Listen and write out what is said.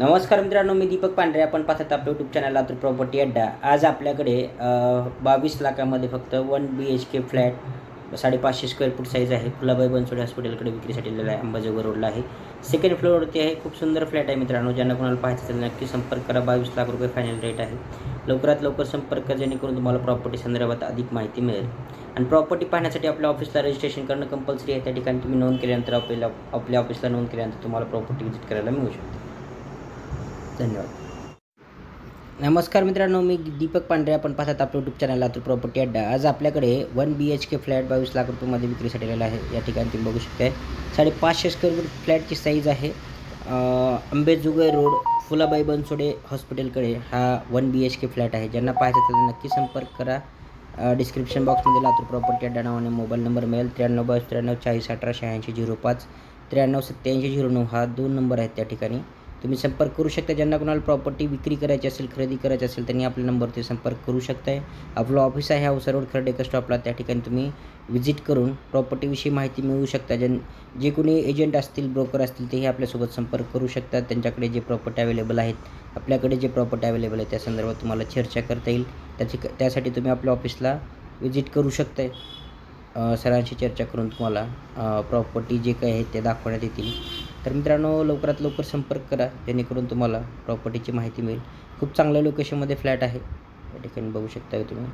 नमस्कार मित्रांनो मी दीपक पांढरे. आपण पाहतात आपलं YouTube channel Latur property Adda. आज आपल्याकडे बावीस लाखामध्ये फक्त one B H K flat साडेपाचशे square foot size आहे. फुलाबाई बनसोडे हॉस्पिटलकडे विक्रीसाठी दिलेला आहे. अंबाजोगाई रोडला आहे. सेकंड फ्लोअरवरती आहे. खूप सुंदर फ्लॅट आहे मित्रांनो. ज्यांना कोणाला पाहायचं असेल नक्की संपर्क करा. बावीस लाख रुपये फायनल रेट आहे. लवकरात लवकर संपर्क करा जेणेकरून तुम्हाला प्रॉपर्टी संदर्भात अधिक माहिती मिळेल. आणि प्रॉपर्टी पाहण्यासाठी आपल्या ऑफिसला रजिस्ट्रेशन करणं कंपल्सरी आहे. त्या ठिकाणी तुम्ही नोंद केल्यानंतर आपल्याला आपल्या ऑफिसला नोंद केल्यानंतर तुम्हाला प्रॉपर्टी व्हिजिट करायला मिळू शकते. धन्यवाद. नमस्कार मित्रांनो मी दीपक पांढरे आपण पाहतात आपलं YouTube channel Latur property Adda. आज आपल्याकडे one B H K flat बावीस लाख रुपयेमध्ये विक्रीसाठी आलेला आहे. या ठिकाणी तुम्ही बघू शकताय साडेपाचशे स्क्वेअर फूट फ्लॅटची साईज आहे. अं, रोड फुलाबाई बनसोडे हॉस्पिटलकडे हा one B H K flat आहे. ज्यांना पाहायचं त्यांना नक्की संपर्क करा. डिस्क्रिप्शन बॉक्समध्ये लातूर प्रॉपर्टी अड्डा नावाने मोबाईल नंबर मिळेल. त्र्याण्णव बावीस त्र्याण्णव चाळीस अठरा शहाऐंशी झिरो पाच त्र्याण्णव सत्त्याऐंशी झिरो नऊ हा दोन नंबर आहेत त्या ठिकाणी. तुम्ही संपर्क करू शकता. ज्यांना कोणाला प्रॉपर्टी विक्री करायची असेल खरेदी करायची असेल त्यांनी आपल्या नंबरवरती संपर्क करू शकताय. आपलं ऑफिस आहे हाऊस रोड खरडे स्टॉपला त्या ठिकाणी तुम्ही व्हिजिट करून प्रॉपर्टीविषयी माहिती मिळवू शकता. ज्यां जे कोणी एजंट असतील ब्रोकर असतील तेही आपल्यासोबत संपर्क करू शकतात. त्यांच्याकडे जे प्रॉपर्टी अवेलेबल आहेत आपल्याकडे जे प्रॉपर्टी अवेलेबल आहे त्या संदर्भात तुम्हाला चर्चा करता येईल. त्याची त्यासाठी तुम्ही आपल्या ऑफिसला व्हिजिट करू शकताय. सरांशी चर्चा करून तुम्हाला प्रॉपर्टी जे काही आहे ते दाखवण्यात येतील. तर मित्रांनो लवकरात लवकर संपर्क करा जेणेकरून तुम्हाला प्रॉपर्टीची माहिती मिळेल. खूप चांगल्या लोकेशनमध्ये फ्लॅट आहे. या ठिकाणी बघू शकता तुम्ही.